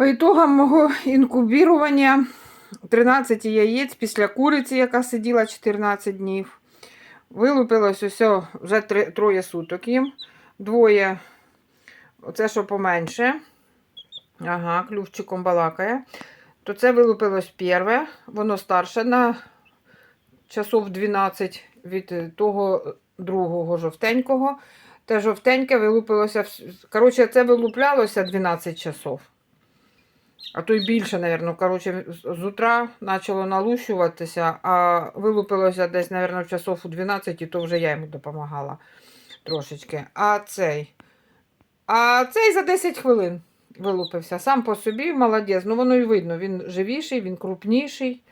По ітогам мого інкубірування 13 яєць після куриці, яка сиділа 14 днів. Вилупилось усе вже троє суток їм. Двоє, оце що поменше. Ага, клювчиком балакає. То це вилупилось перше, воно старше на часов 12 від того другого жовтенького. Те жовтеньке вилупилося. Коротше, це вилуплялося 12 часов. А то й більше, напевно. Коротше, з утра почало налущуватися, а вилупилося десь, напевно, в часов у 12, і то вже я йому допомагала трошечки. А цей. А цей за 10 хвилин вилупився. Сам по собі молодець. Ну, воно і видно, він живіший, він крупніший.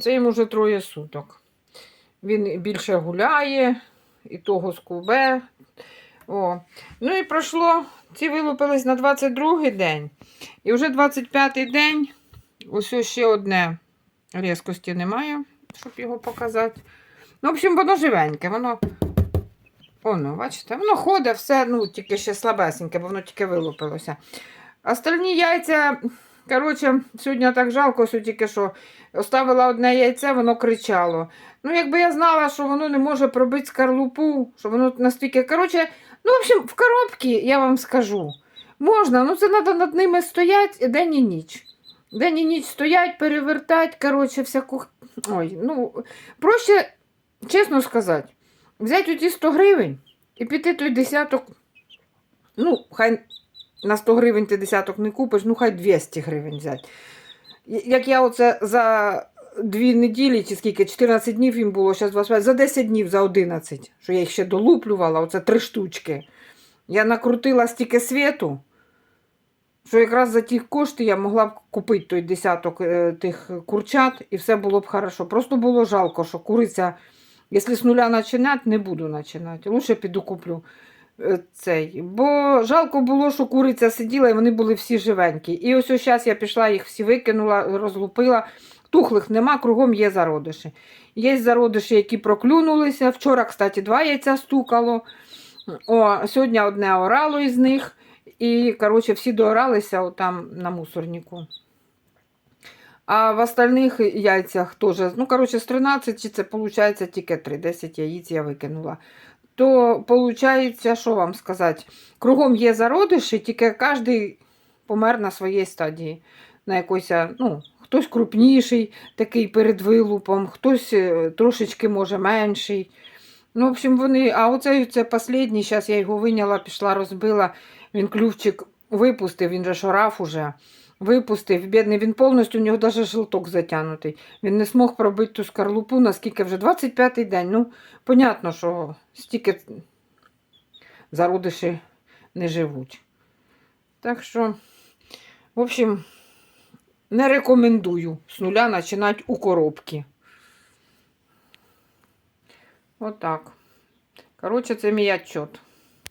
Це йому вже троє суток. Він більше гуляє, і того скубе. О. Ну і пройшло, ці вилупились на 22-й день. І вже 25-й день, ось ще одне різкості немає, щоб його показати. Ну, в общем, воно живеньке, воно. Воно, бачите, воно ходить, все, ну, тільки ще слабесеньке, бо воно тільки вилупилося. Остальні яйця, коротше, сьогодні так жалко, що тільки що оставила одне яйце, воно кричало. Ну, якби я знала, що воно не може пробити скорлупу, що воно настільки. Коротше, ну, в общем, в коробці, я вам скажу, можна, ну це треба над ними стояти день і ніч. День і ніч стоять, перевертати, коротше, всяку. Ой, ну, проще, чесно сказати, взяти оті 100 гривень і піти той десяток. Ну, хай на 100 гривень ти десяток не купиш, ну хай 200 гривень взяти. Як я оце за дві неділі, чи скільки, 14 днів їм було, зараз 25, за 10 днів, за 11, що я їх ще долуплювала, оце три штучки. Я накрутила стільки світу, що якраз за ті кошти я могла б купити той десяток е, тих курчат, і все було б хорошо. Просто було жалко, що куриця, якщо з нуля починати, не буду починати. Лучше піду куплю цей. Бо жалко було, що куриця сиділа і вони були всі живенькі. І ось ось зараз я пішла, їх всі викинула, розлупила. Тухлих нема, кругом є зародиші. Є зародиші, які проклюнулися. Вчора, кстати, два яйця стукало. О, сьогодні одне орало із них. І, коротше, всі дооралися там на мусорнику. А в остальних яйцях теж, ну, коротше, з 13 чи це виходить тільки 3, 10 яїць я викинула. То виходить, що вам сказати, кругом є зародиші, тільки кожен помер на своїй стадії. На якось, ну, хтось крупніший, такий перед вилупом, хтось е, трошечки може менший. Ну, в общем, вони, а оцей це останній, зараз я його виняла, пішла, розбила. Він клювчик випустив, він же шораф уже. Випустив, бідний, він повністю, у нього навіть жилток затягнутий. Він не змог пробити ту скорлупу, наскільки вже 25-й день. Ну, понятно, що стільки зародиші не живуть. Так що, в общем, не рекомендую з нуля починати у коробки. Отак. Коротше, це мій отчет.